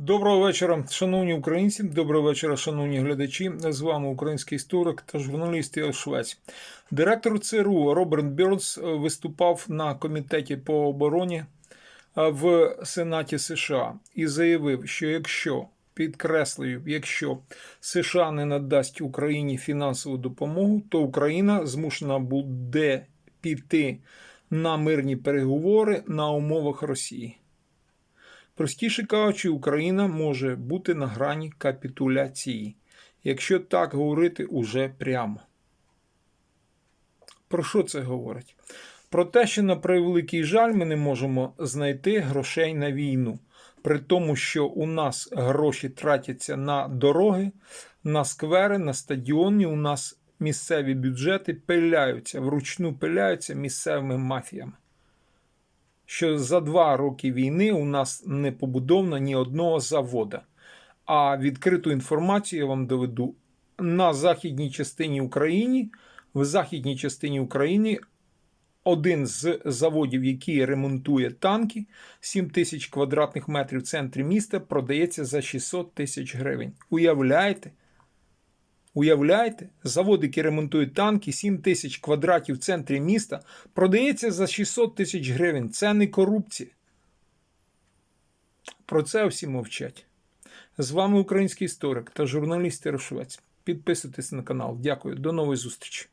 Доброго вечора, шановні українці. Доброго вечора, шановні глядачі. З вами український історик та журналіст Ігор Швець. Директор ЦРУ Роберт Бьорнс виступав на комітеті по обороні е, в Сенаті США і заявив, що якщо підкреслюю, якщо США не надасть Україні фінансову допомогу, то Україна змушена буде піти на мирні переговори на умовах Росії. Простіше кажучи, Україна може бути на грані капітуляції, якщо так говорити уже прямо. Про що це говорить? Про те, що на превеликий жаль ми не можемо знайти грошей на війну, при тому, що у нас гроші тратяться на дороги, на сквери, на стадіони. У нас місцеві бюджети пиляються, вручну пиляються місцевими мафіями що за два роки війни у нас не побудовано ні одного завода. А відкриту інформацію я вам доведу на західній частині України. В західній частині України один з заводів, який ремонтує танки, 7 тисяч квадратних метрів в центрі міста, продається за 600 тисяч гривень. Уявляєте? Уявляєте, завод, який ремонтує танки, 7 тисяч квадратів в центрі міста, продається за 600 тисяч гривень. Це не корупція. Про це всі мовчать. З вами український історик та журналіст Ярошовець. Підписуйтесь на канал. Дякую. До нової зустрічі.